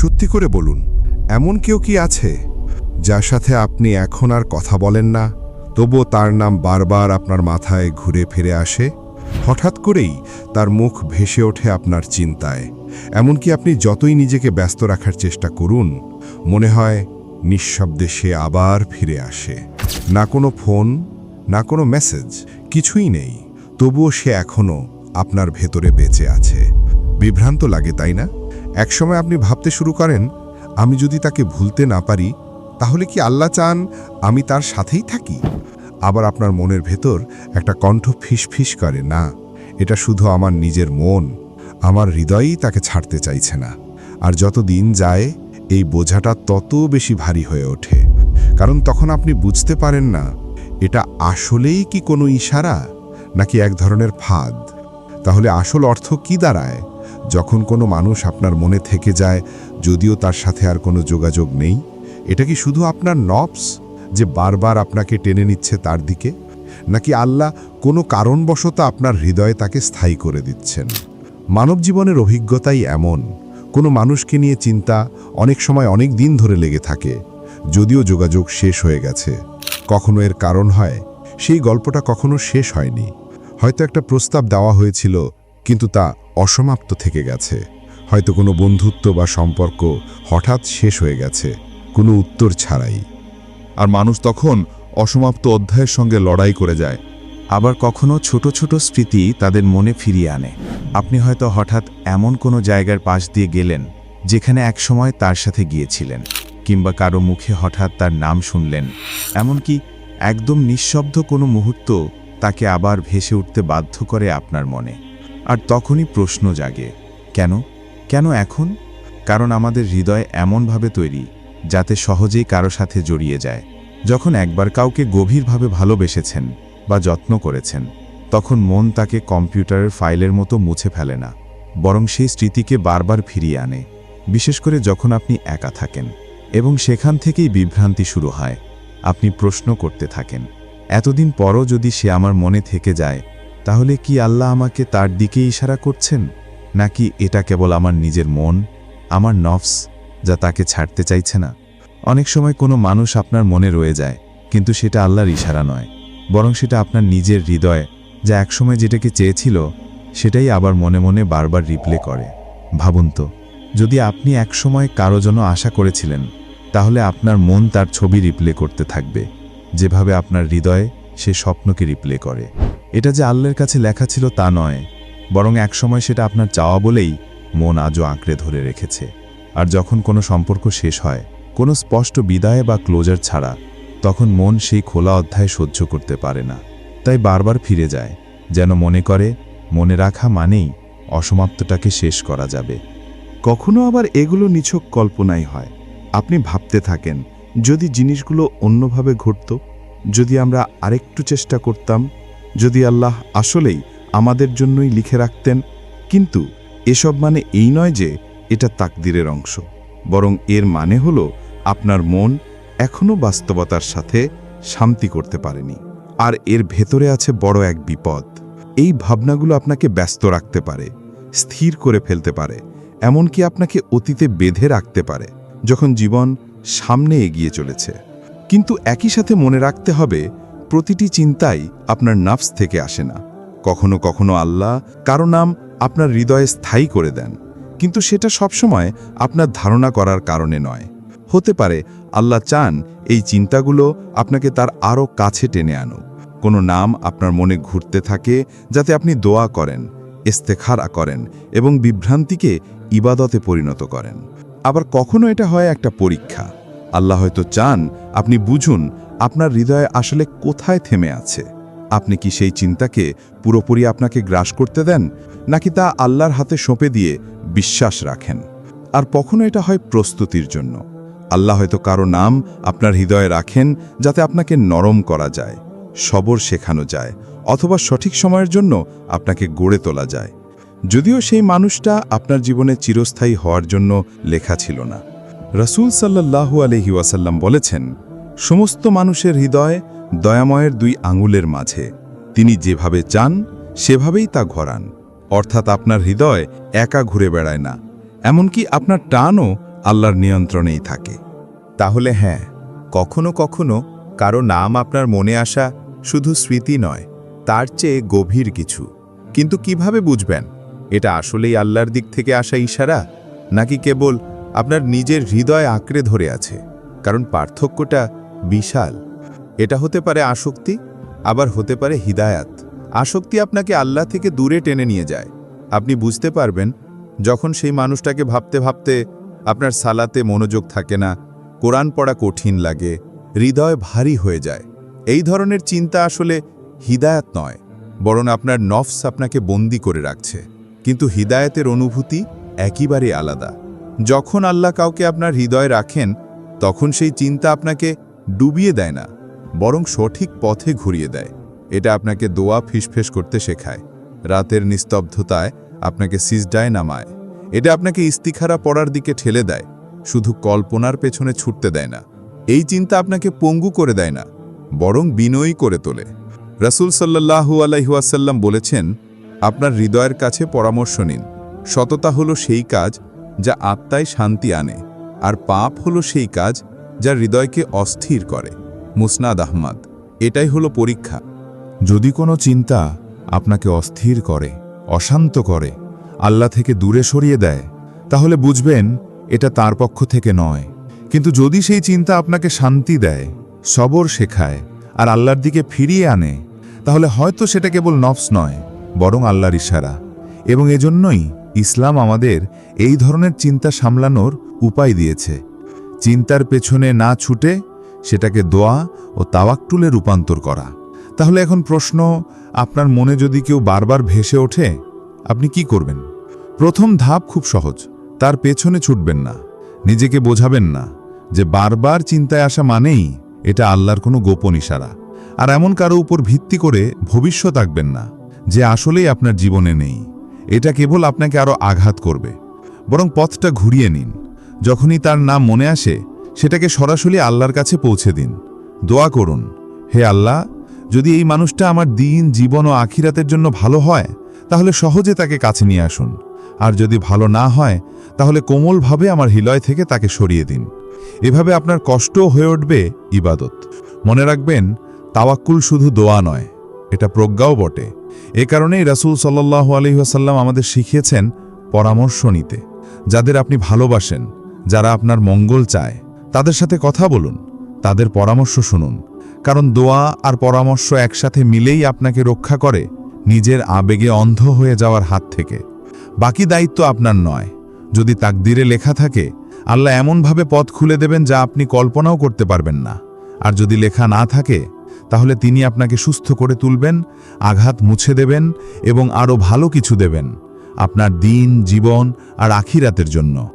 সত্যি করে বলুন, এমন কেউ কি আছে যার সাথে আপনি এখন আর কথা বলেন না, তবুও তার নাম বারবার আপনার মাথায় ঘুরে ফিরে আসে? হঠাৎ করেই তার মুখ ভেসে ওঠে আপনার চিন্তায়। এমনকি আপনি যতই নিজেকে ব্যস্ত রাখার চেষ্টা করুন, মনে হয় নিঃশব্দে সে আবার ফিরে আসে। না কোনো ফোন, না কোনো মেসেজ, কিছুই নেই। তবুও সে এখনও আপনার ভেতরে বেঁচে আছে। বিভ্রান্ত লাগে, তাই না? একসময় আপনি ভাবতে শুরু করেন, আমি যদি তাকে ভুলতে না পারি, তাহলে কি আল্লাহ চান আমি তার সাথেই থাকি? আবার আপনার মনের ভেতর একটা কণ্ঠ ফিসফিস করে, না, এটা শুধু আমার নিজের মন, আমার হৃদয়ই তাকে ছাড়তে চাইছে না। আর যত দিন যায়, এই বোঝাটা তত বেশি ভারী হয়ে ওঠে। কারণ তখন আপনি বুঝতে পারেন না, এটা আসলেই কি কোনো ইশারা নাকি এক ধরনের ফাঁদ? তাহলে আসল অর্থ কি দাঁড়ায়? যখন কোনো মানুষ আপনার মনে থেকে যায়, যদিও তার সাথে আর কোনো যোগাযোগ নেই, এটা কি শুধু আপনার নবস যে বারবার আপনাকে টেনে নিচ্ছে তার দিকে? নাকি আল্লাহ কোনো কারণবশত আপনার হৃদয়ে তাকে স্থায়ী করে দিচ্ছেন? মানব জীবনের অভিজ্ঞতাই এমন। কোনো মানুষকে নিয়ে চিন্তা অনেক সময় অনেক দিন ধরে লেগে থাকে, যদিও যোগাযোগ শেষ হয়ে গেছে। কখনো এর কারণ হয়, সেই গল্পটা কখনো শেষ হয়নি। হয়তো একটা প্রস্তাব দেওয়া হয়েছিল কিন্তু তা অসমাপ্ত থেকে গেছে। হয়তো কোনো বন্ধুত্ব বা সম্পর্ক হঠাৎ শেষ হয়ে গেছে, কোনো উত্তর ছাড়াই। আর মানুষ তখন অসমাপ্ত অধ্যায়ের সঙ্গে লড়াই করে যায়। আবার কখনো ছোট ছোট স্মৃতি তাদের মনে ফিরিয়ে আনে। আপনি হয়তো হঠাৎ এমন কোনো জায়গার পাশ দিয়ে গেলেন, যেখানে একসময় তার সাথে গিয়েছিলেন, কিংবা কারও মুখে হঠাৎ তার নাম শুনলেন। এমনকি একদম নিঃশব্দ কোনো মুহূর্ত তাকে আবার ভেসে উঠতে বাধ্য করে আপনার মনে। আর তখনই প্রশ্ন জাগে, কেন? কেন এখন? কারণ আমাদের হৃদয় এমনভাবে তৈরি, যাতে সহজেই কারও সাথে জড়িয়ে যায়। যখন একবার কাউকে গভীরভাবে ভালোবেসেছেন বা যত্ন করেছেন, তখন মন তাকে কম্পিউটারের ফাইলের মতো মুছে ফেলে না, বরং সেই স্মৃতিকে বারবার ফিরিয়ে আনে, বিশেষ করে যখন আপনি একা থাকেন এবং সেখান থেকেই বিভ্রান্তি শুরু হয়। আপনি প্রশ্ন করতে থাকেন, এতদিন পরও যদি সে আমার মনে থেকে যায় তাহলে কি আল্লাহ আমাকে তার দিকে ইশারা করছেন? নাকি এটা কেবল আমার নিজের মন, আমার নফস, যা তাকে ছাড়তে চাইছে না? অনেক সময় কোনো মানুষ আপনার মনে রয়ে যায়, কিন্তু সেটা আল্লাহর ইশারা নয়। বরং সেটা আপনার নিজের হৃদয়, যা একসময় যেটাকে চেয়েছিল, সেটাই আবার মনে মনে বারবার রিপ্লে করে। ভাবুন তো, যদি আপনি একসময় কারও জন্য আশা করেছিলেন, তাহলে আপনার মন তার ছবি রিপ্লে করতে থাকবে। যেভাবে আপনার হৃদয়ে সে স্বপ্নকে রিপ্লে করে। এটা যে আল্লাহর কাছে লেখা ছিল তা নয়, বরং একসময় সেটা আপনার চাওয়া বলেই মন আজও আঁকড়ে ধরে রেখেছে। আর যখন কোনো সম্পর্ক শেষ হয়, কোনো স্পষ্ট বিদায় বা ক্লোজার ছাড়া, তখন মন সেই খোলা অধ্যায় সহ্য করতে পারে না। তাই বারবার ফিরে যায়, যেন মনে করে, মনে রাখা মানেই অসমাপ্তটাকে শেষ করা যাবে। কখনো আবার এগুলো নিছক কল্পনাই হয়। আপনি ভাবতে থাকেন, যদি জিনিসগুলো অন্যভাবে ঘটত যদি আমরা আরেকটু চেষ্টা করতাম, যদি আল্লাহ আসলেই আমাদের জন্যই লিখে রাখতেন, কিন্তু এসব মানে এই নয় যে এটা তাকদিরের অংশ, বরং এর মানে হলো আপনার মন এখনও বাস্তবতার সাথে শান্তি করতে পারেনি, আর এর ভেতরে আছে বড় এক বিপদ। এই ভাবনাগুলো আপনাকে ব্যস্ত রাখতে পারে, স্থির করে ফেলতে পারে, এমনকি আপনাকে অতীতে বেঁধে রাখতে পারে, যখন জীবন সামনে এগিয়ে চলেছে। কিন্তু একই সাথে মনে রাখতে হবে, প্রতিটি চিন্তাই আপনার নাফস থেকে আসে না। কখনো কখনো আল্লাহ কারও নাম আপনার হৃদয়ে স্থায়ী করে দেন, কিন্তু সেটা সবসময় আপনার ধারণা করার কারণে নয়। হতে পারে আল্লাহ চান এই চিন্তাগুলো আপনাকে তার আরও কাছে টেনে আনুক। কোনো নাম আপনার মনে ঘুরতে থাকে যাতে আপনি দোয়া করেন, ইস্তেখারা করেন এবং বিভ্রান্তিকে ইবাদতে পরিণত করেন। আবার কখনো এটা হয় একটা পরীক্ষা। আল্লাহ হয়তো চান আপনি বুঝুন আপনার হৃদয়ে আসলে কোথায় থেমে আছে। আপনি কি সেই চিন্তাকে পুরোপুরি আপনাকে গ্রাস করতে দেন, নাকি তা আল্লাহর হাতে সঁপে দিয়ে বিশ্বাস রাখেন? আর কখনো এটা হয় প্রস্তুতির জন্য। আল্লাহ হয়তো কারও নাম আপনার হৃদয়ে রাখেন যাতে আপনাকে নরম করা যায়, সবর শেখানো যায়, অথবা সঠিক সময়ের জন্য আপনাকে গড়ে তোলা যায়। যদিও সেই মানুষটা আপনার জীবনে চিরস্থায়ী হওয়ার জন্য লেখা ছিল না। রসুল সাল্লাহু আলহি ওয়াসাল্লাম বলেছেন, সমস্ত মানুষের হৃদয় দয়াময়ের দুই আঙুলের মাঝে। তিনি যেভাবে চান, সেভাবেই তা ঘরান। অর্থাৎ আপনার হৃদয় একা ঘুরে বেড়ায় না। এমনকি আপনার টানও আল্লাহর নিয়ন্ত্রণেই থাকে। তাহলে হ্যাঁ কখনো কখনো কারও নাম আপনার মনে আসা শুধু স্মৃতি নয়, তার চেয়ে গভীর কিছু। কিন্তু কীভাবে বুঝবেন? এটা আসলেই আল্লাহর দিক থেকে আসা ইশারা? নাকি কেবল আপনার নিজের হৃদয় আঁকড়ে ধরে আছে, কারণ পার্থক্যটা বিশাল। এটা হতে পারে আসক্তি, আবার হতে পারে হিদায়াত। আসক্তি আপনাকে আল্লাহ থেকে দূরে টেনে নিয়ে যায়। আপনি বুঝতে পারবেন, যখন সেই মানুষটাকে ভাবতে ভাবতে আপনার সালাতে মনোযোগ থাকে না, কোরআন পড়া কঠিন লাগে, হৃদয় ভারী হয়ে যায়। এই ধরনের চিন্তা আসলে হিদায়াত নয়, বরং আপনার নফস আপনাকে বন্দি করে রাখছে। কিন্তু হিদায়াতের অনুভূতি একেবারে আলাদা। যখন আল্লাহ কাউকে আপনার হৃদয়ে রাখেন, তখন সেই চিন্তা আপনাকে ডুবিয়ে দেয় না, বরং সঠিক পথে ঘুরিয়ে দেয়। এটা আপনাকে দোয়া ফিসফেস করতে শেখায়। রাতের নিস্তব্ধতায় আপনাকে সিজডায় নামায়। এটা আপনাকে ইস্তিখারা পড়ার দিকে ঠেলে দেয়, শুধু কল্পনার পেছনে ছুটতে দেয় না। এই চিন্তা আপনাকে পঙ্গু করে দেয় না, বরং বিনয়ী করে তোলে। রাসূল সাল্লাল্লাহু আলাইহুয়াসাল্লাম বলেছেন, আপনার হৃদয়ের কাছে পরামর্শ নিন। সততা হলো সেই কাজ যা আত্মায় শান্তি আনে, আর পাপ হলো সেই কাজ যা হৃদয়কে অস্থির করে। মুসনাদ আহমদ, এটাই হলো পরীক্ষা। যদি কোনো চিন্তা আপনাকে অস্থির করে, অশান্ত করে, আল্লাহ থেকে দূরে সরিয়ে দেয়, তাহলে বুঝবেন এটা তার পক্ষ থেকে নয়। কিন্তু যদি সেই চিন্তা আপনাকে শান্তি দেয়, সবর শেখায়, আর আল্লাহর দিকে ফিরিয়ে আনে, তাহলে হয়তো সেটা কেবল নফস নয়, বরং আল্লাহর ইশারা। এবং এজন্যই ইসলাম আমাদের এই ধরনের চিন্তা সামলানোর উপায় দিয়েছে। চিন্তার পেছনে না ছুটে সেটাকে দোয়া ও তাওয়াক্টুলে রূপান্তর করা। তাহলে এখন প্রশ্ন, আপনার মনে যদি কেউ বারবার ভেসে ওঠে, আপনি কি করবেন? প্রথম ধাপ খুব সহজ, তার পেছনে ছুটবেন না। নিজেকে বোঝাবেন না যে বারবার চিন্তায় আসা মানেই এটা আল্লাহর কোনো গোপন ইশারা। আর এমন কারও উপর ভিত্তি করে ভবিষ্যৎ আঁকবেন না, যে আসলেই আপনার জীবনে নেই। এটা কেবল আপনাকে আরও আঘাত করবে। বরং পথটা ঘুরিয়ে নিন। যখনই তার নাম মনে আসে, সেটাকে সরাসরি আল্লাহর কাছে পৌঁছে দিন। দোয়া করুন, হে আল্লাহ, যদি এই মানুষটা আমার দিন, জীবন ও আখিরাতের জন্য ভালো হয়, তাহলে সহজে তাকে কাছে নিয়ে আসুন। আর যদি ভালো না হয়, তাহলে কোমলভাবে আমার হৃদয় থেকে তাকে সরিয়ে দিন। এভাবে আপনার কষ্টও হয়ে উঠবে ইবাদত। মনে রাখবেন, তাওয়াক্কুল শুধু দোয়া নয়, এটা প্রজ্ঞাও বটে। এ কারণেই রাসূল সাল্লাল্লাহু আলাইহি ওয়াসাল্লাম আমাদের শিখিয়েছেন পরামর্শ নিতে। যাদের আপনি ভালোবাসেন, যারা আপনার মঙ্গল চায়, তাদের সাথে কথা বলুন, তাদের পরামর্শ শুনুন। কারণ দোয়া আর পরামর্শ একসাথে মিলেই আপনাকে রক্ষা করে নিজের আবেগে অন্ধ হয়ে যাওয়ার হাত থেকে। বাকি দায়িত্ব আপনার নয়। যদি তাকদিরে লেখা থাকে, আল্লাহ এমনভাবে পথ খুলে দেবেন যা আপনি কল্পনাও করতে পারবেন না। আর যদি লেখা না থাকে তাহলে তিনি আপনাকে সুস্থ করে তুলবেন, আঘাত মুছে দেবেন এবং আরও ভালো কিছু দেবেন, আপনার দিন, জীবন আর আখিরাতের জন্য।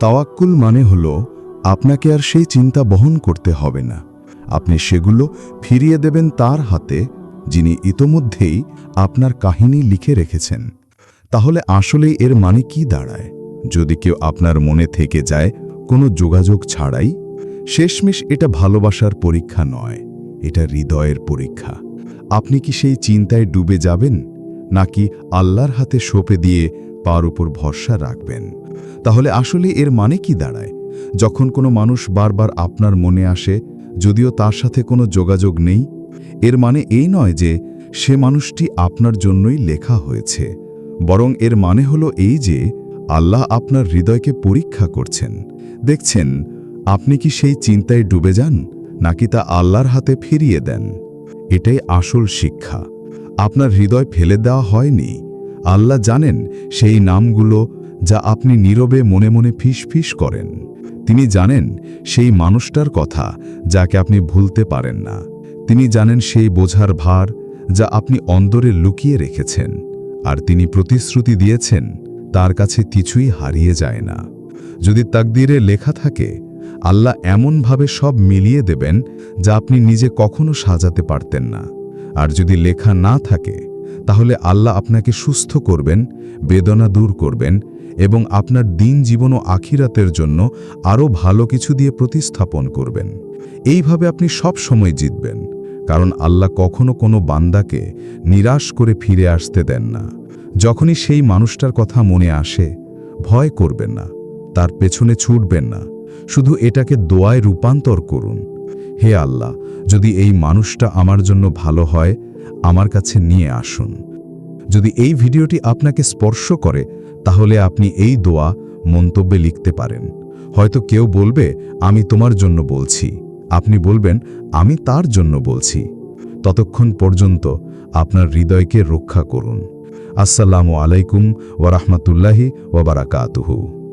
তাওয়াক্কুল মানে হল, আপনাকে আর সেই চিন্তা বহন করতে হবে না। আপনি সেগুলো ফিরিয়ে দেবেন তার হাতে, যিনি ইতোমধ্যেই আপনার কাহিনী লিখে রেখেছেন। তাহলে আসলে এর মানে কি দাঁড়ায়? যদি কেউ আপনার মনে থেকে যায়, কোনো যোগাযোগ ছাড়াই? শেষমেশ এটা ভালোবাসার পরীক্ষা নয়। এটা হৃদয়ের পরীক্ষা। আপনি কি সেই চিন্তায় ডুবে যাবেন? নাকি আল্লাহর হাতে সঁপে দিয়ে পার উপর ভরসা রাখবেন? তাহলে আসলে এর মানে কি দাঁড়ায়? যখন কোনো মানুষ বারবার আপনার মনে আসে, যদিও তার সাথে কোনো যোগাযোগ নেই, এর মানে এই নয় যে সে মানুষটি আপনার জন্যই লেখা হয়েছে, বরং এর মানে হলো এই যে আল্লাহ আপনার হৃদয়কে পরীক্ষা করছেন। দেখছেন, আপনি কি সেই চিন্তায় ডুবে যান? নাকি তা আল্লাহর হাতে ফিরিয়ে দেন? এটাই আসল শিক্ষা। আপনার হৃদয় ফেলে দেওয়া হয়নি। আল্লাহ জানেন সেই নামগুলো যা আপনি নীরবে মনে মনে ফিস ফিস করেন। তিনি জানেন সেই মানুষটার কথা যাকে আপনি ভুলতে পারেন না। তিনি জানেন সেই বোঝার ভার যা আপনি অন্দরে লুকিয়ে রেখেছেন। আর তিনি প্রতিশ্রুতি দিয়েছেন, তার কাছে কিছুই হারিয়ে যায় না। যদি তাকদিরে লেখা থাকে আল্লাহ এমনভাবে সব মিলিয়ে দেবেন যা আপনি নিজে কখনো সাজাতে পারতেন না। আর যদি লেখা না থাকে, তাহলে আল্লাহ আপনাকে সুস্থ করবেন, বেদনা দূর করবেন এবং আপনার দিন জীবন ও আখিরাতের জন্য আরও ভালো কিছু দিয়ে প্রতিস্থাপন করবেন। এইভাবে আপনি সব সময় জিতবেন, কারণ আল্লাহ কখনো কোনো বান্দাকে নিরাশ করে ফিরে আসতে দেন না। যখনই সেই মানুষটার কথা মনে আসে, ভয় করবেন না, তার পেছনে ছুটবেন না। শুধু এটাকে দোয়ায় রূপান্তর করুন। হে আল্লাহ, যদি এই মানুষটা আমার জন্য ভালো হয়, আমার কাছে নিয়ে আসুন। যদি এই ভিডিওটি আপনাকে স্পর্শ করে, তাহলে আপনি এই দোয়া মন্তব্যে লিখতে পারেন। হয়তো কেউ বলবে, আমি তোমার জন্য বলছি। আপনি বলবেন, আমি তার জন্য বলছি। ততক্ষণ পর্যন্ত আপনার হৃদয়কে রক্ষা করুন। আসসালামু আলাইকুম ওরহমতুল্লাহি ওবারাকাতুহু